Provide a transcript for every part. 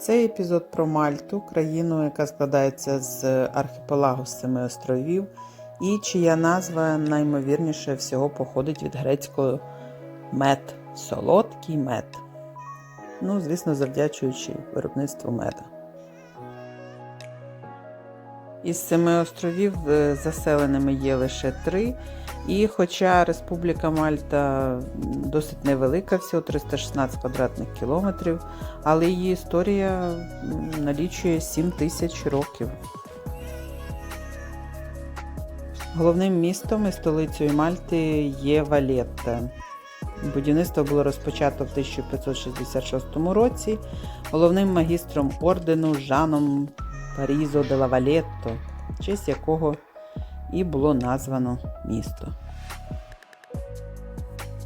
Цей епізод про Мальту, країну, яка складається з архіпелагу з семи островів, і чия назва наймовірніше всього походить від грецького мед, солодкий мед. Ну, звісно, завдячуючи виробництву меда. Із семи островів е, заселеними є лише три. І хоча Республіка Мальта досить невелика, всього 316 квадратних кілометрів, але її історія налічує 7 тисяч років. Головним містом і столицею Мальти є Валетта. Будівництво було розпочато в 1566 році головним магістром ордену Жаном Парізо де ла Валетто, в честь якого і було названо місто.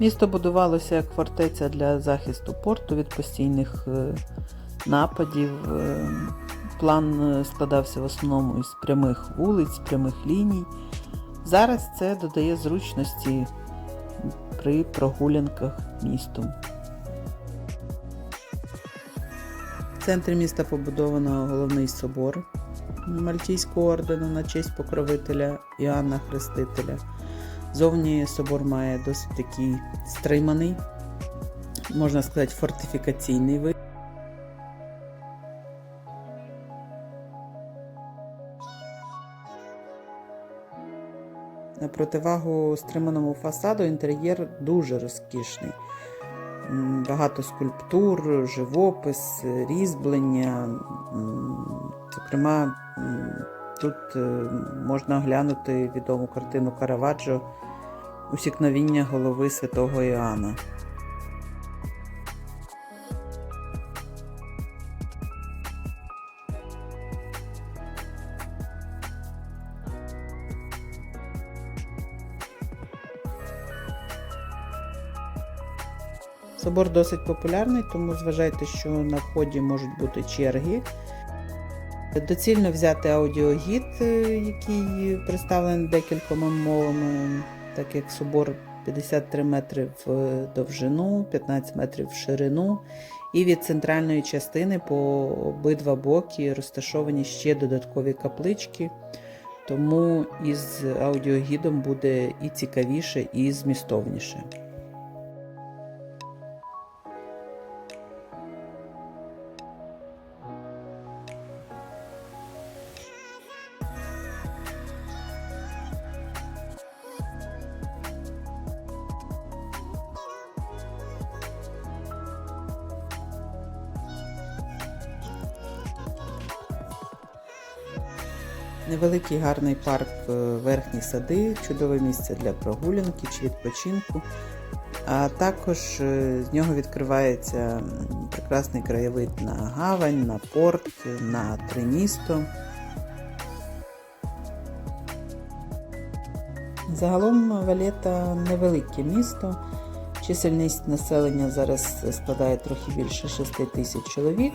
Місто будувалося як фортеця для захисту порту від постійних е, нападів. Е, План е, складався в основному із прямих вулиць, прямих ліній. Зараз це додає зручності при прогулянках містом. В центрі міста побудовано головний собор Мальтійського ордену на честь покровителя Іоанна Хрестителя. Зовні собор має досить такий стриманий, можна сказати, фортифікаційний вид. На противагу стриманому фасаду інтер'єр дуже розкішний. Багато скульптур, живопис, різьблення. Зокрема, тут е, можна оглянути відому картину Караваджо Усікновіння голови святого Іоанна. Собор досить популярний, тому зважайте, що на вході можуть бути черги. Доцільно взяти аудіогід, е, який представлений декількома мовами, так як собор 53 метри в довжину, 15 метрів в ширину, і від центральної частини по обидва боки розташовані ще додаткові каплички. Тому із аудіогідом буде і цікавіше, і змістовніше. Невеликий гарний парк, е, верхні сади, чудове місце для прогулянки чи відпочинку. А також е, з нього відкривається прекрасний краєвид на гавань, на порт, на Триністо. Загалом Валета невелике місто. Чисельність населення зараз складає трохи більше 6 тисяч чоловік.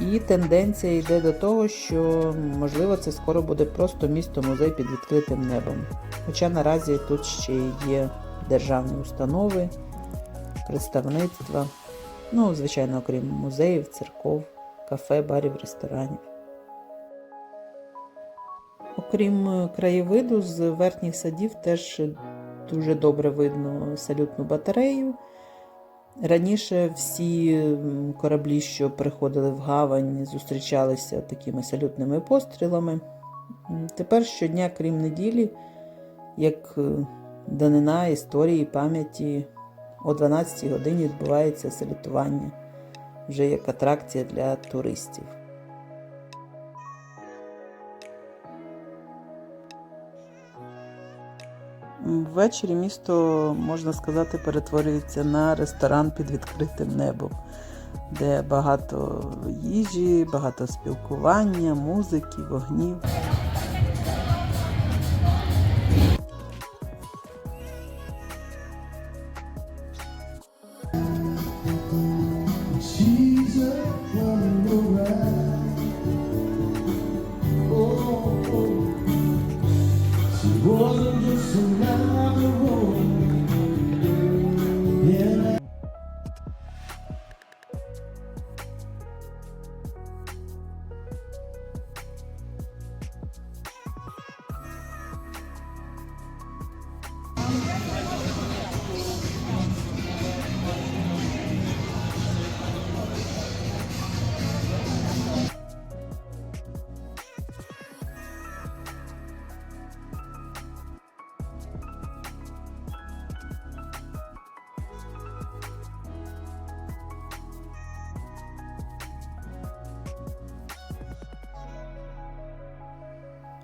І тенденція йде до того, що можливо це скоро буде просто місто-музей під відкритим небом. Хоча наразі тут ще є державні установи, представництва, ну, звичайно, окрім музеїв, церков, кафе, барів, ресторанів. Окрім е, краєвиду, з верхніх садів теж дуже добре видно салютну батарею. Раніше всі кораблі, що приходили в гавань, зустрічалися такими салютними пострілами. Тепер щодня, крім неділі, як е, данина історії, пам'яті, о 12 годині відбувається салютування вже як атракція для туристів. Ввечері місто, можна сказати, перетворюється на ресторан під відкритим небом, де багато їжі, багато спілкування, музики, вогнів.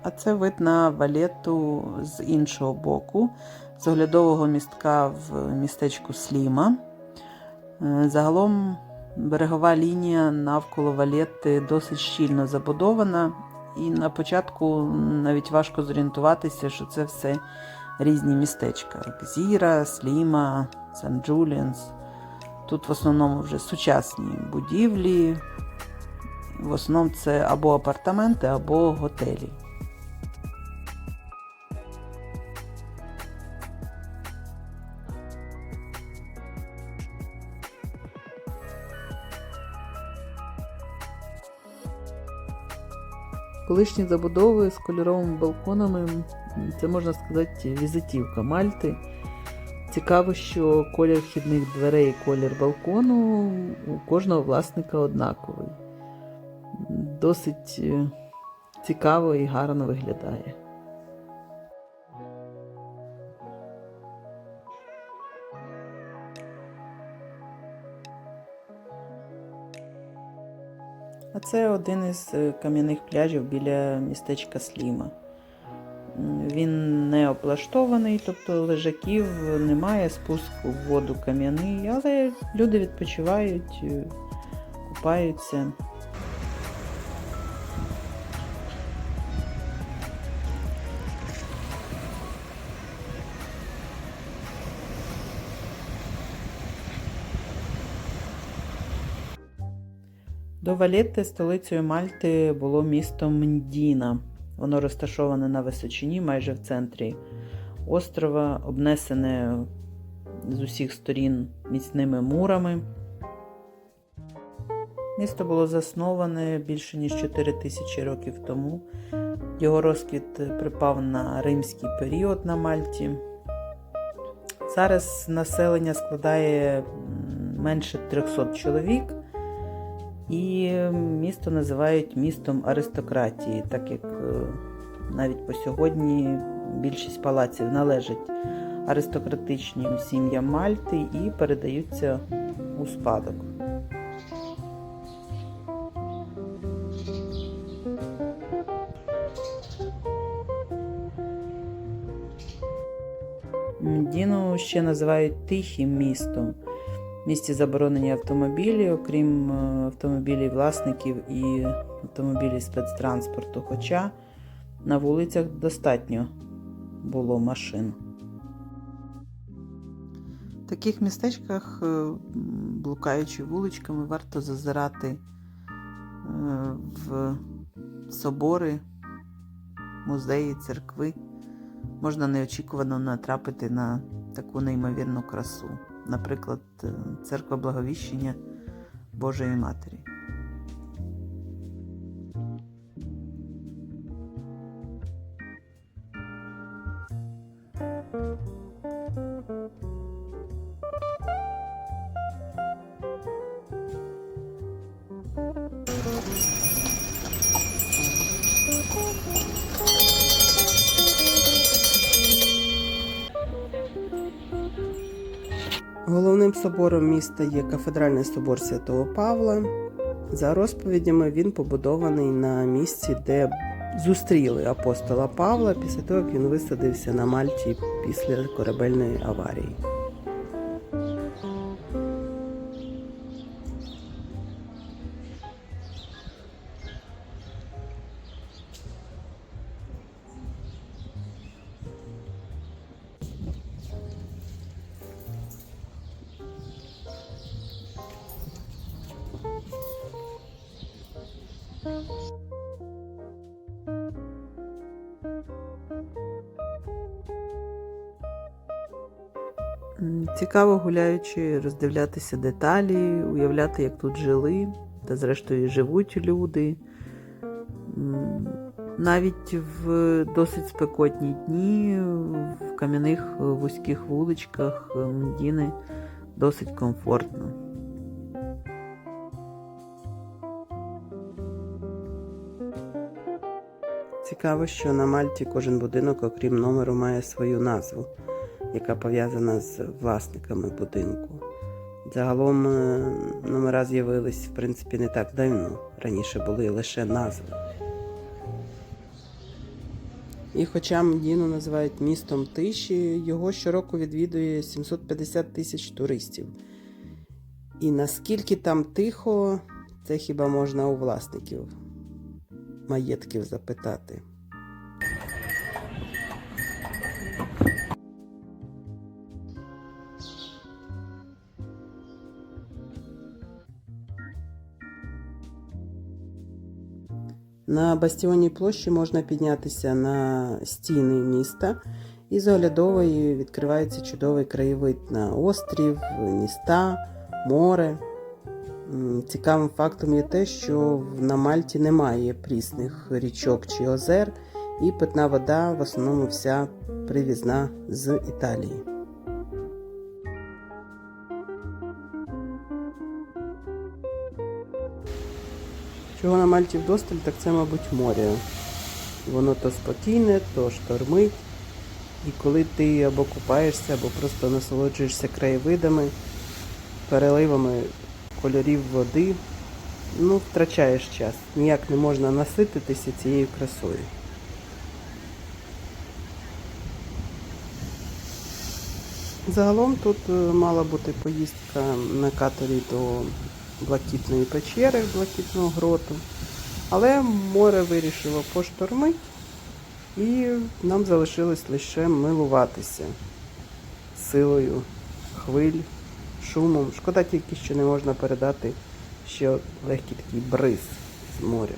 А це вид на валету з іншого боку, з оглядового містка в містечку Сліма. Е, Загалом берегова лінія навколо валети досить щільно забудована, і на початку навіть важко зорієнтуватися, що це все різні містечка: Зіра, Сліма, Сан Джуліанс. Тут в основному вже сучасні будівлі. В основному це або апартаменти, або готелі. Колишні забудови з кольоровими балконами це можна сказати візитівка Мальти. Цікаво, що колір вхідних дверей і колір балкону у кожного власника однаковий. Досить е, цікаво і гарно виглядає. А це один із е, кам'яних пляжів біля містечка Сліма. Він не облаштований, тобто лежаків немає, спуск в воду кам'яний, але люди відпочивають, е, купаються. До Валетти столицею Мальти було місто Мндіна. Воно розташоване на височині, майже в центрі острова, обнесене з усіх сторін міцними мурами. Місто було засноване більше ніж 4 тисячі років тому. Його розквіт припав на римський період на Мальті. Зараз населення складає менше 300 чоловік. І місто називають містом аристократії, так як е, навіть по сьогодні більшість палаців належать аристократичним сім'ям Мальти і передаються у спадок. Діну ще називають тихим містом. В місті заборонені автомобілі, окрім е, автомобілів власників і автомобілів спецтранспорту. Хоча на вулицях достатньо було машин. В таких містечках, е, блукаючи вуличками, варто зазирати е, в собори, музеї, церкви. Можна неочікувано натрапити на таку неймовірну красу наприклад, е, церква Благовіщення Божої Матері. Собором міста є кафедральний собор Святого Павла. За розповідями, він побудований на місці, де зустріли апостола Павла після того, як він висадився на Мальті після корабельної аварії. Цікаво гуляючи, роздивлятися деталі, уявляти, як тут жили, та зрештою живуть люди. Навіть в досить спекотні дні в кам'яних вузьких вуличках Мдіни досить комфортно. Цікаво, що на Мальті кожен будинок, окрім номеру, має свою назву, яка пов'язана з власниками будинку. Загалом е, номера з'явились в принципі не так давно. Раніше були лише назви. І хоча Мдіну називають містом тиші, його щороку відвідує 750 тисяч туристів. І наскільки там тихо, це хіба можна у власників маєтків запитати. На Бастіонній площі можна піднятися на стіни міста, і з оглядової відкривається чудовий краєвид на острів, міста, море. Цікавим фактом є те, що на Мальті немає прісних річок чи озер, і питна вода в основному вся привізна з Італії. Чого на Мальті вдосталь, так це, мабуть, море. Воно то спокійне, то штормить. І коли ти або купаєшся, або просто насолоджуєшся краєвидами, переливами кольорів води, ну, втрачаєш час. Ніяк не можна насититися цією красою. Загалом тут е, мала бути поїздка на катері до Блакитної печери, Блакитного гроту. Але море вирішило поштормити, і нам залишилось лише милуватися силою хвиль, шумом. Шкода тільки, що не можна передати ще легкий такий бриз з моря.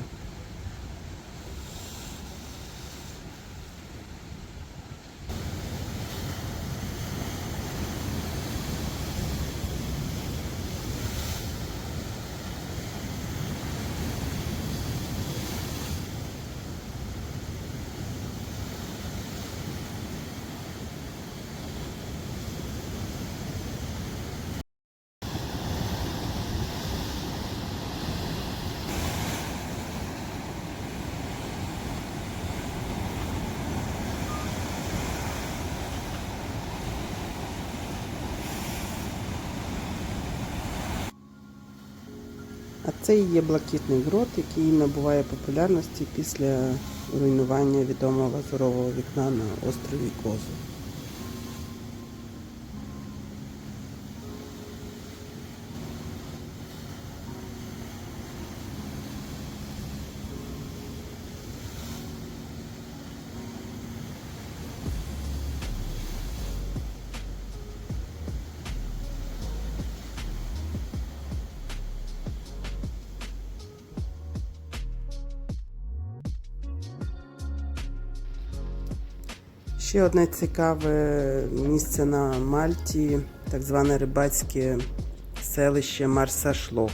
А це і є блакитний грот, який набуває популярності після руйнування відомого лазурового вікна на острові Козу. Ще одне цікаве місце на Мальті, так зване рибацьке селище Марсашлок.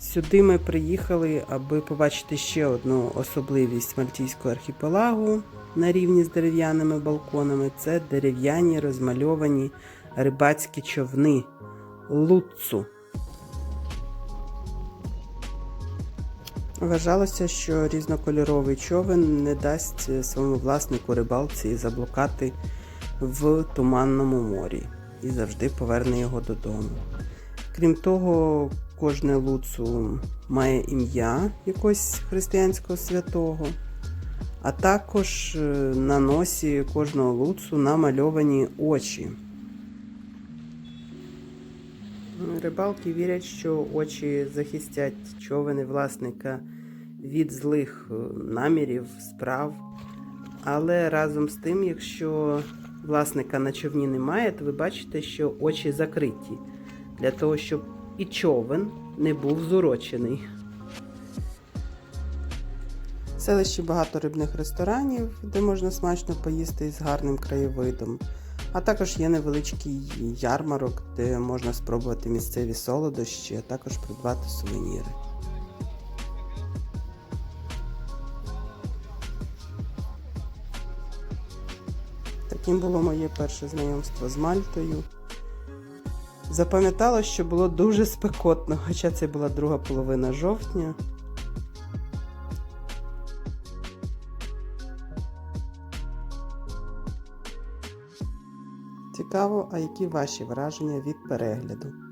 Сюди ми приїхали, аби побачити ще одну особливість мальтійського архіпелагу на рівні з дерев'яними балконами. Це дерев'яні розмальовані рибацькі човни луцу. Вважалося, що різнокольоровий човен не дасть своєму власнику рибалці заблукати в туманному морі і завжди поверне його додому. Крім того, кожне луцу має ім'я якогось християнського святого, а також е, на носі кожного луцу намальовані очі. Рибалки вірять, що очі захистять човени власника від злих е, намірів, справ. Але разом з тим, якщо власника на човні немає, то ви бачите, що очі закриті для того, щоб і човен не був зурочений. В селищі багато рибних ресторанів, де можна смачно поїсти із гарним краєвидом. А також є невеличкий ярмарок, де можна спробувати місцеві солодощі, а також придбати сувеніри. Таким було моє перше знайомство з Мальтою. Запам'ятала, що було дуже спекотно, хоча це була друга половина жовтня. Цікаво, а які ваші враження від перегляду?